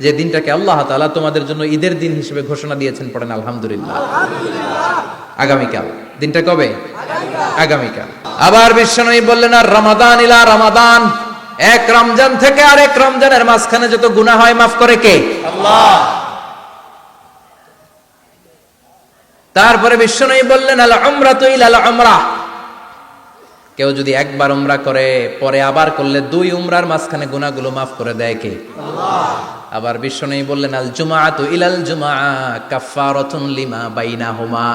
যে দিনটাকে আল্লাহ তাআলা তোমাদের জন্য ঈদের দিন হিসেবে ঘোষণা দিয়েছেন পড়েন আলহামদুলিল্লাহ। আগামীকাল। দিনটা কবে? আগামীকাল। আবার বিশ্বনবী বললেন আর রমাদান ইলা রমাদান। এক রমজান থেকে আরেক রমজানের মাঝখানে যত গুনাহ হয় মাফ করে কে? আল্লাহ। তারপরে বিশ্বনবী বললেন আল উমরা তো ইলাল উমরা কেউ যদি একবার উমরা করে পরে আবার করলে দুই উমরার মাঝখানে গুনাহগুলো মাফ করে দেয় কে? আবার বিশ্বনবী বললেন আল জুমাআতু ইলাল জুমআ কাফফারাতুন লিমা বাইনাহুমা।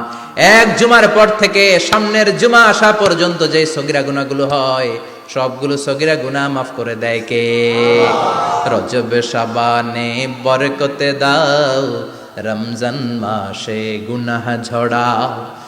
এক জুমার পর থেকে সামনের জুমা আসা পর্যন্ত যে সগিরা গুনাহগুলো হয় সবগুলো সগিরা গুনাহ মাফ করে দেয় কে? রজব শাবানে বরকতে দাও রমজান মাসে গুনাহ ঝড়াও।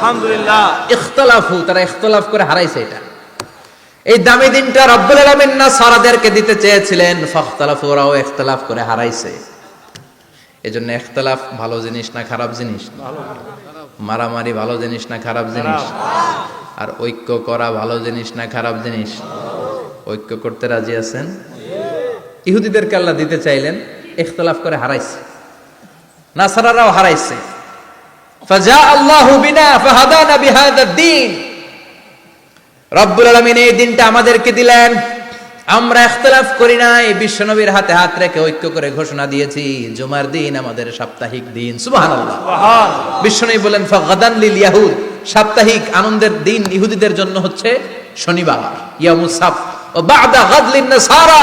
আলহামদুলিল্লাহ। ইখতলাফু, তারা ইখতলাফ করে হারাইছে এটা। এই দামি দিনটা রব্বুল আলামিন না সারাদেরকে দিতে চেয়েছিলেন, ফখতলাফু, ওরাও ইখতলাফ করে হারাইছে। এজন্য ইখতলাফ ভালো জিনিস না খারাপ জিনিস? মারামারি ভালো জিনিস না খারাপ জিনিস? আর ঐক্য করা ভালো জিনিস না খারাপ জিনিস? ঐক্য করতে রাজি আছেন? ইহুদিদেরকে আল্লাহ দিতে চাইলেন, ইখতলাফ করে হারাইছে। নাসারারাও হারাইছে। ফাজা আল্লাহু বিনা ফাহাদানা বিহাদা দ্বীন। রব্বুল আলামিন এই দিনটা আমাদেরকে দিলেন। আমরা ইখতলাফ করি নাই বিশ্বনবীর হাতে হাত রেখে ঐক্য করে ঘোষণা দিয়েছি জুমার দিন আমাদের সাপ্তাহিক দিন। সুবহানাল্লাহ। সুবহান বিশ্বনবী বলেন ফাগাদান লিল ইয়াহুদ। সাপ্তাহিক আনন্দের দিন ইহুদিদের জন্য হচ্ছে শনিবার ইয়ামুস সাব ও বাদা গাদলিন নাসারা।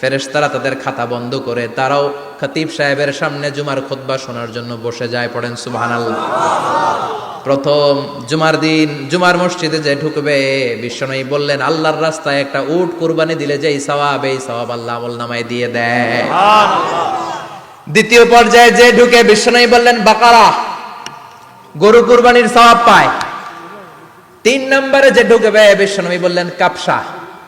ফেরেশতারা তাদের খাতা বন্ধ করে তারাও খতিব সাহেবের সামনে জুমার খুতবা শোনার জন্য বসে যায় পড়েন সুবহানাল্লাহ। প্রথম জুমার দিন জুমার মসজিদে যে ঢুকবে বিশ্বনয়ী বললেন আল্লাহর রাস্তায় একটা উট কুরবানি দিলে যে এই সওয়াব এই সওয়াব আল্লাহ নামায় দিয়ে দেয়। দ্বিতীয় পর্যায়ে যে ঢুকে বিশ্বনয়ী বললেন বাকারা গরু কুরবানির সওয়াব পায়। তিন নম্বরে যে ঢুকবে বিশ্বনবী বললেন কাপসা।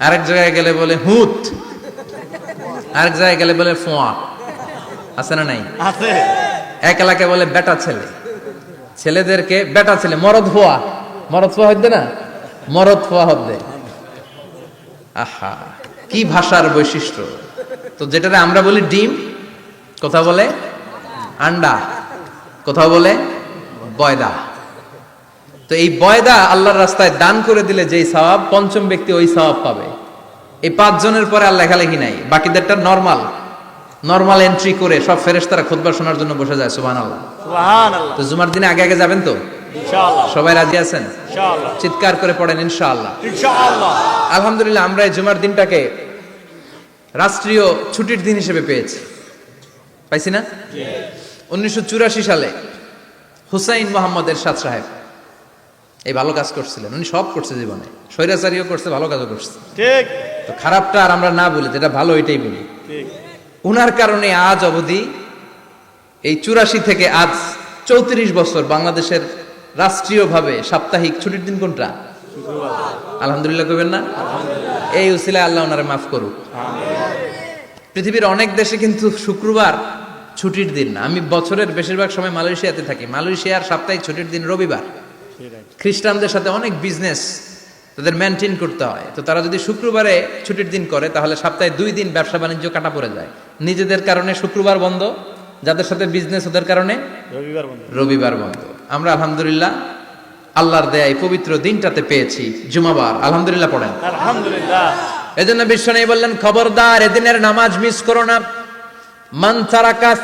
আরেক জায়গায় গেলে বলে হুত। আরেক জায়গায় গেলে বলে ফোয়া। আছে না নাই? আছে। এক এলাকায় বলে বেটা ছেলে। ছেলেদেরকে বেটা ছেলে মরদ হওয়া মরদ হওয়া হদ্দে না? মরদ হওয়া হদ্দে আহা কি ভাষার বৈশিষ্ট্য। তো যেটাতে আমরা বলি ডিম কথা বলে আন্ডা কোথাও বলে বয়দা। তো এই বয়দা আল্লাহর রাস্তায় দান করে দিলে যেই সওয়াব পঞ্চম ব্যক্তি ওই সওয়াব পাবে। এই পাঁচজনের পরে আর লেখালেখি নাই। বাকিদেরটা নর্মাল নর্মাল এন্ট্রি করে সব ফেরেশতারা খুতবা শোনার জন্য বসে যায় সুবহানাল্লাহ। তো জুমার দিনে আগে আগে যাবেন তো? সবাই রাজি আছেন? চিৎকার করে পড়েন ইনশাআল্লাহ। আলহামদুলিল্লাহ আমরা এই জুমার দিনটাকে রাষ্ট্রীয় ছুটির দিন হিসেবে পেয়েছি। পাইছি না? উনিশশো চুরাশি সালে হুসাইন মোহাম্মদ এরশাদ সাহেব এই ভালো কাজ করছিলেন। উনি সব করছে জীবনে। স্বৈরাচারীও করছে ভালো কাজও করছে। ঠিক। তো খারাপটা আর আমরা না বলি যেটা ভালো এটাই বলি। উনার কারণে আজ অবধি এই চুরাশি থেকে আজ চৌত্রিশ বছর বাংলাদেশের রাষ্ট্রীয়ভাবে সাপ্তাহিক ছুটির দিন কোনটা? আলহামদুলিল্লাহ কইবেন না? এই উসিলায় আল্লাহ ওনারে মাফ করুক। পৃথিবীর অনেক দেশে কিন্তু শুক্রবার ছুটির দিন না। আমি বছরের বেশিরভাগ সময় মালয়েশিয়াতে থাকি। মালয়েশিয়ার সাপ্তাহিক ছুটির দিন রবিবার। খ্রিস্টানদের সাথে অনেক বিজনেস তাদের মেনটেন করতে হয়। তো তারা যদি শুক্রবারে ছুটির দিন করে তাহলে সপ্তাহে দুই দিন ব্যবসা বাণিজ্য কাটা পড়ে যায়। নিজেদের কারণে শুক্রবার বন্ধ যাদের সাথে বিজনেস ওদের কারণে রবিবার বন্ধ। আমরা আলহামদুলিল্লাহ আল্লাহর দেয়া এই পবিত্র দিনটাতে পেয়েছি জুমাবার। আলহামদুলিল্লাহ পড়েন। আলহামদুলিল্লাহ। এজন্য বিশ্ব নেই বললেন খবরদার এদিনের নামাজ মিস করো না। মান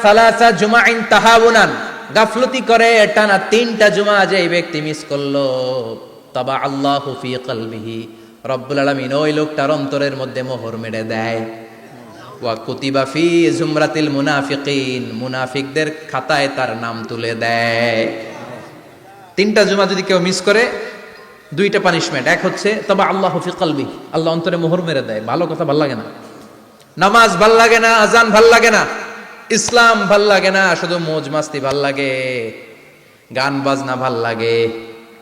সালাসা জুমাইন তাহাবুনান গাফলতি করে টানা তিনটা জুমা যে এই ব্যক্তি মিস করল। তবা আল্লাহ ফি কলবিহি। রব্বুল আলামিন ওই লোকটার অন্তরের মধ্যে মোহর মেরে দেয়। ওয়া কুতিবা ফি জুমরাতিল মুনাফিকিন, মুনাফিকদের খাতায় তার নাম তুলে দেয়। তিনটা জুমা যদি কেউ মিস করে, দুইটা পানিশমেন্ট এক হচ্ছে তবে আল্লাহ ফি কলবি আল্লাহ অন্তরে মোহর মেরে দেয়, ভালো কথা ভালো লাগে না। নামাজ ভালো লাগে না, আজান ভালো লাগে না, ইসলাম ভালো লাগে না, শুধু মোজ মাস্তি ভালো লাগে গান বাজনা ভালো লাগে।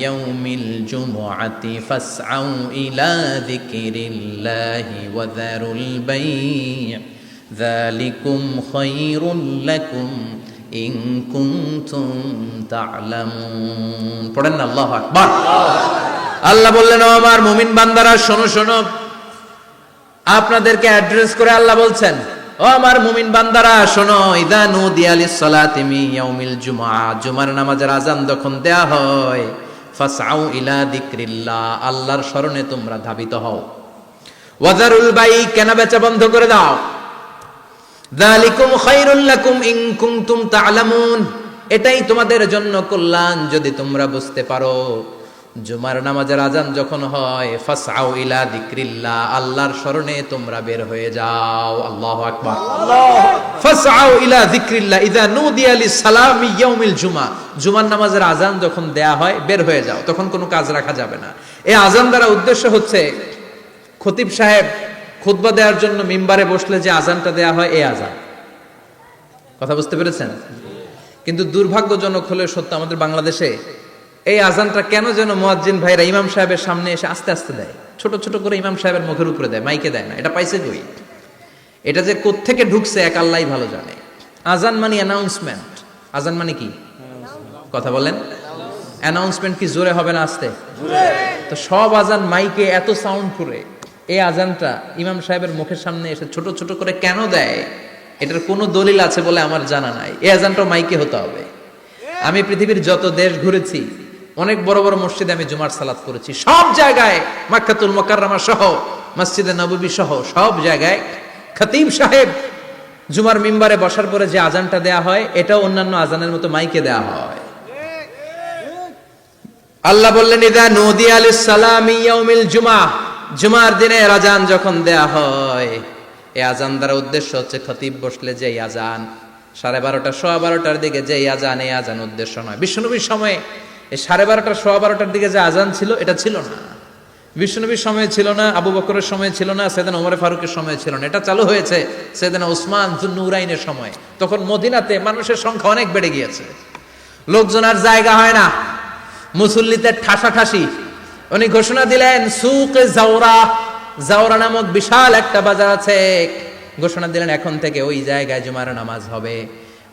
ইয়াউমিল জুমুআতি ফাসআউ ইলা যিকরিল্লাহি ওয়া যারুল বাই' যালিকুম খায়রুল লাকুম ইন কুনতুম তা'লামুন পড়েন আল্লাহু আকবার। আল্লাহ বললেন আমার মুমিন বান্দারা, শোনো শোনো। আপনাদেরকে অ্যাড্রেস করে আল্লাহ বলছেন, ও আমার মুমিন বান্দারা, শোনো, ইদা নুদিয়া লিস-সালাতি মিন ইয়াউমিল জুমআ জুমার নামাজের আজান যখন দেয়া হয় ফাসআউ ইলা যিকরিল্লাহ, আল্লাহর শরণে তোমরা ধাবিত হও। ওয়াজারুল বাই, কেনা বেচা বন্ধ করে দাও? যালিকুম খায়রুল লাকুম ইন কুনতুম তা'লামুন এটাই তোমাদের জন্য কল্যাণ যদি তোমরা বুঝতে পারো। জুমার নামাজের আজান যখন হয়, ফাসআউ ইলা দিক্রিল্লা আল্লাহর শরণে তোমরা বের হয়ে যাও। আল্লাহু আকবার। ফাসআউ ইলা যিকরিল্লাহ, ইযা নুদিয়া লিস-সালামি ইয়াউমিল জুমা। জুমার নামাজের আজান যখন দেয়া হয়, বের হয়ে যাও, তখন কোনো কাজ রাখা যাবে না। এই আজান দ্বারা উদ্দেশ্য হচ্ছে, খতিব সাহেব খুতবা দেওয়ার জন্য মিম্বারে বসলে যে আজানটা দেয়া হয়, এই আজান কথা বুঝতে পেরেছেন? কিন্তু দুর্ভাগ্যজনক হলে সত্য, আমাদের বাংলাদেশে এই আজানটা কেন যেন মুয়াজ্জিন ভাইরা ইমাম সাহেবের সামনে এসে আস্তে আস্তে দেয়। ছোট ছোট করে ইমাম সাহেবের মুখের উপরে দেয়, মাইকে দেয় না। এটা পাইছে কই? এটা যে কোত্থেকে ঢুকছে এক আল্লাহ ভালো জানে। আজান মানে অ্যানাউন্সমেন্ট আজান মানে কি? কথা বলেন। অ্যানাউন্সমেন্ট কি জোরে হবে না আস্তে? তো সব আজান মাইকে এত সাউন্ড করে এই আজানটা ইমাম সাহেবের মুখের সামনে এসে ছোট ছোট করে কেন দেয়? এটার কোনো দলিল আছে বলে আমার জানা নাই। এই আজানটাও মাইকে হতে হবে। আমি পৃথিবীর যত দেশ ঘুরেছি, অনেক বড় বড় মসজিদে আমি জুমার সালাত করেছি। সব জায়গায় মাক্কাতুল মোকাররমা সহ, মসজিদে নববী সহ, সব জায়গায় খতিব সাহেব জুমার মিম্বারে বসার পরে যে আজানটা দেয়া হয়, এটাও অন্যান্য আজানের মতো মাইকে দেয়া হয়। আল্লাহ বললেন, ইদা নদী আলিস সালামি ইয়াউমিল জুমা। জুমার দিনে আজান যখন দেয়া হয় এই আজান দ্বারা উদ্দেশ্য হচ্ছে খতিব বসলে যে আজান, সাড়ে বারোটা, সোয়া বারোটার দিকে যে আজান, এই আজান উদ্দেশ্য নয়। বিশ্বনবীর সময়ে, এই সাড়ে বারোটা, সোয়া বারোটার দিকে যে আজান ছিল, এটা ছিল না। বিশ্বনবীর সময় ছিল না, আবু বকরের সময় ছিল না, সেদিন ওমরে ফারুকের সময় ছিল না। এটা চালু হয়েছে সেদিন ওসমান জুন্নুরাইনের সময়। তখন মদিনাতে মানুষের সংখ্যা অনেক বেড়ে গিয়েছে। লোকজন আর জায়গা হয় না। মুসল্লিতে ঠাসা ঠাসাঠাসি। উনি ঘোষণা দিলেন, সুক জাওরা। জাওরা নামক বিশাল একটা বাজার আছে। ঘোষণা দিলেন, এখন থেকে ওই জায়গায় জুমার নামাজ হবে।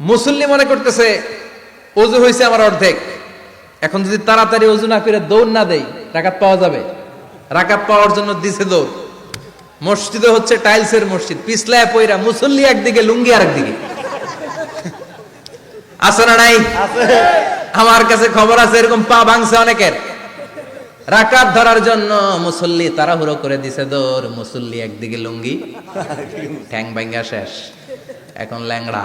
মুসল্লি মনে করতেছে অজু হয়েছে আমার অর্ধেক। এখন যদি তাড়াতাড়ি অজু না করে দৌড় না দেই রাকাত পাওয়া যাবে? রাকাত পাওয়ার জন্য দিছে দৌড়। মসজিদে হচ্ছে টাইলসের মসজিদ পিছলায় পয়রা মুসল্লি একদিকে লুঙ্গি আর একদিকে আছে না নাই? আমার কাছে খবর আছে এরকম পা ভাঙছে অনেকের। রাকাত ধরার জন্য মুসল্লি তাড়াহুড়ো করে দিছে দৌড় মুসল্লি একদিকে লুঙ্গি ঠ্যাং ভাঙ্গা শেষ। এখন ল্যাংড়া।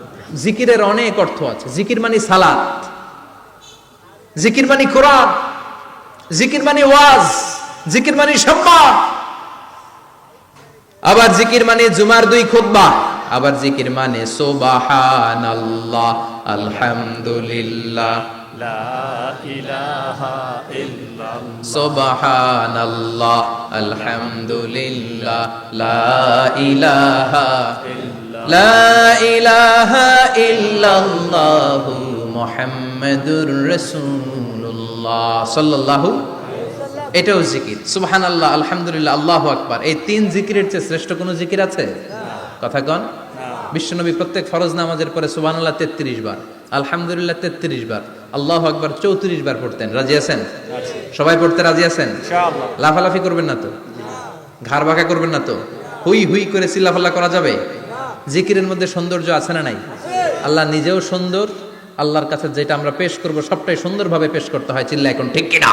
জিকিরের অনেক অর্থ আছে। জিকির মানে সালাত। জিকির মানে কোরআন। জিকির মানে ওয়াজ। জিকির মানে সম্মান। আবার জিকির মানে জুমার দুই খুতবা। আবার জিকির মানে সুবহানাল্লাহ আলহামদুলিল্লাহ। লা ইলাহা ইল্লাল্লাহ। সুবহানাল্লাহ আলহামদুলিল্লাহ। লা ইলাহা এটাও জিকির। সুবহান আল্লাহ আলহামদুলিল্লাহ আল্লাহ আকবার। এই তিন জিকিরের চেয়ে শ্রেষ্ঠ কোনো জিকির আছে? কথা কন। বিশ্বনবী প্রত্যেক ফরজ নামাজের পরে সুবহান আল্লাহ তেত্রিশ বার আলহামদুলিল্লাহ তেত্রিশ বার আল্লাহ আকবার চৌত্রিশ বার পড়তেন। রাজি আছেন? সবাই পড়তে রাজি আছেন? লাফালাফি করবেন না তো? ঘাড় বাঁকা করবেন না তো? হুই হুই করে চিল্লাফাল্লা করা যাবে? জিকিরের মধ্যে সৌন্দর্য আছে না নাই? আল্লাহ নিজেও সুন্দর, আল্লাহর কাছে যেটা আমরা পেশ করব সবটাই সুন্দরভাবে পেশ করতে হয় চিল্লা এখন ঠিক কিনা?